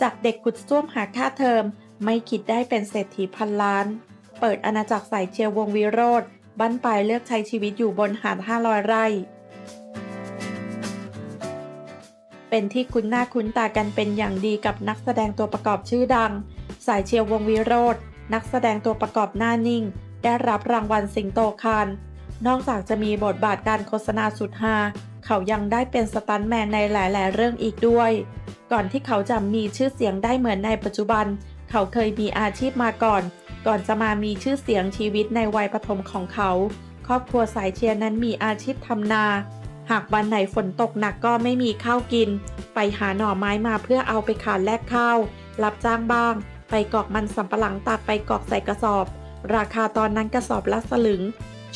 จากเด็กขุดซ่วมหาค่าเทอม ไม่คิดได้เป็นเศรษฐีพันล้าน เปิดอาณาจักรใส่เชียร์วงวิโรธบั้นปลายเลือกใช้ชีวิตอยู่บนหาด500 ไร่ เป็นที่คุ้นหน้าคุ้นตากันเป็นอย่างดีกับนักแสดงตัวประกอบชื่อดัง สายเชียร์วงวิโรธนักแสดงตัวประกอบหน้านิ่ง ได้รับรางวัลสิงโตคาน นอกจากจะมีบทบาทการโฆษณาสุดฮาเขายังได้เป็นสตันท์แมนในหลาย ๆ เรื่องอีกด้วย ก่อนที่เขาจะมีชื่อเสียงได้เหมือนในปัจจุบัน เขาเคยมีอาชีพมาก่อน ก่อนจะมามีชื่อเสียงชีวิตในวัยปฐมของเขา ครอบครัวสายเชียร์นั้นมีอาชีพทำนา หากวันไหนฝนตกหนักก็ไม่มีข้าวกิน ไปหาหน่อไม้มาเพื่อเอาไปขายแลกข้าว รับจ้างบ้าง ไปกอกมันสำปะหลังตัดไปกอกใส่กระสอบ ราคาตอนนั้นกระสอบละสลึง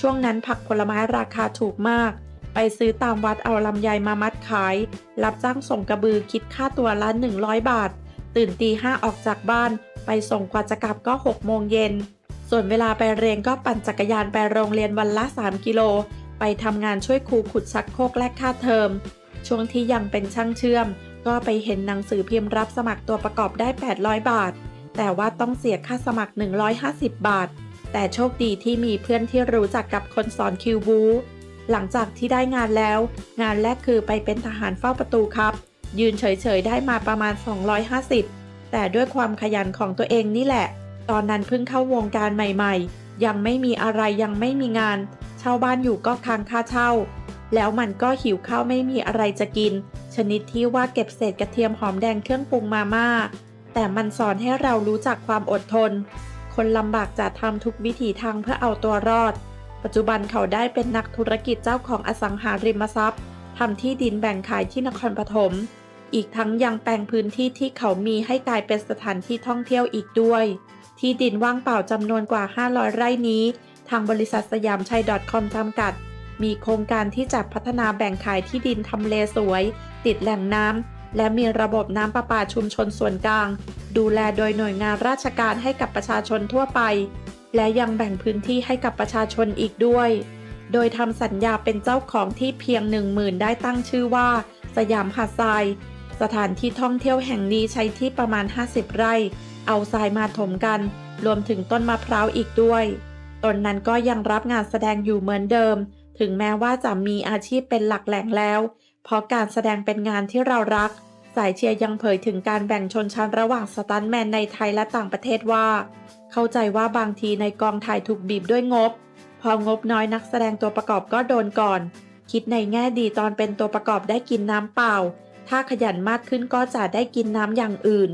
ช่วงนั้นผักผลไม้ราคาถูกมาก ไปซื้อตามวัดเอาลำไยมามัดขาย รับจ้างส่งกระบือคิดค่าตัวละ 100 บาท ตื่นตีห้าออกจากบ้าน ไปส่งกว่าจะกลับก็ 6 โมงเย็น ส่วนเวลาไปเรียนก็ปั่นจักรยานไปโรงเรียนวันละ 3 กิโล ไปทำงานช่วยครูขุดชักโครกแลกค่าเทอม ช่วงที่ยังเป็นช่างเชื่อม ก็ไปเห็นหนังสือพิมพ์รับสมัครตัวประกอบได้ 800 บาท แต่ว่าต้องเสียค่าสมัคร 150 บาท แต่โชคดีที่มีเพื่อนที่รู้จักกับคนสอนคิวบู หลังจากที่ได้งานแล้ว งานแรกคือไปเป็นทหารเฝ้าประตูครับ ยืนเฉยๆ ได้มาประมาณ 250 แต่ด้วยความขยันของตัวเองนี่แหละ ตอนนั้นเพิ่งเข้าวงการใหม่ๆ ยังไม่มีอะไรยังไม่มีงาน เช่าบ้านอยู่ก็ค้างค่าเช่า แล้วมันก็หิวข้าวไม่มีอะไรจะกิน ชนิดที่ว่าเก็บเศษกระเทียมหอมแดงเครื่องปรุงมาม่าแต่มันสอนให้เรารู้จักความอดทน คนลำบากจะทำทุกวิถีทางเพื่อเอาตัวรอด ปัจจุบันเขาได้เป็นนักธุรกิจเจ้าของอสังหาริมทรัพย์ทำที่ดินแบ่งขายที่นครปฐม อีกทั้งยังแปลงพื้นที่ที่เขามีให้กลายเป็นสถานที่ท่องเที่ยวอีกด้วย ที่ดินว่างเปล่าจำนวนกว่า 500 ไร่นี้ ทางบริษัทสยามชัย .com จำกัด มีโครงการที่จะพัฒนาแบ่งขายที่ดินทำเลสวย ติดแหล่งน้ำ และมีระบบน้ำประปาชุมชนส่วนกลาง ดูแลโดยหน่วยงานราชการให้กับประชาชนทั่วไป และยังแบ่งพื้นที่ให้กับประชาชนอีกด้วย โดยทำสัญญาเป็นเจ้าของที่เพียงหนึ่งหมื่นได้ตั้งชื่อว่า สยามหาดทราย สถานที่ท่องเที่ยวแห่งนี้ใช้ที่ประมาณ 50 ไร่ เอาทรายมาถมกัน รวมถึงต้นมะพร้าวอีกด้วย ตนนั้นก็ยังรับงานแสดงอยู่เหมือนเดิม ถึงแม้ว่าจะมีอาชีพเป็นหลักแหล่งแล้ว เพราะการแสดงเป็นงานที่เรารัก สายเชียร์ยังเผยถึงการแบ่งชนชั้นระหว่างสตันแมนในไทยและต่างประเทศว่า เข้าใจว่าบางทีในกองถ่ายถูกบีบด้วยงบ พองบน้อยนักแสดงตัวประกอบก็โดนก่อน คิดในแง่ดีตอนเป็นตัวประกอบได้กินน้ำเปล่า ถ้าขยันมากขึ้นก็จะได้กินน้ำอย่างอื่น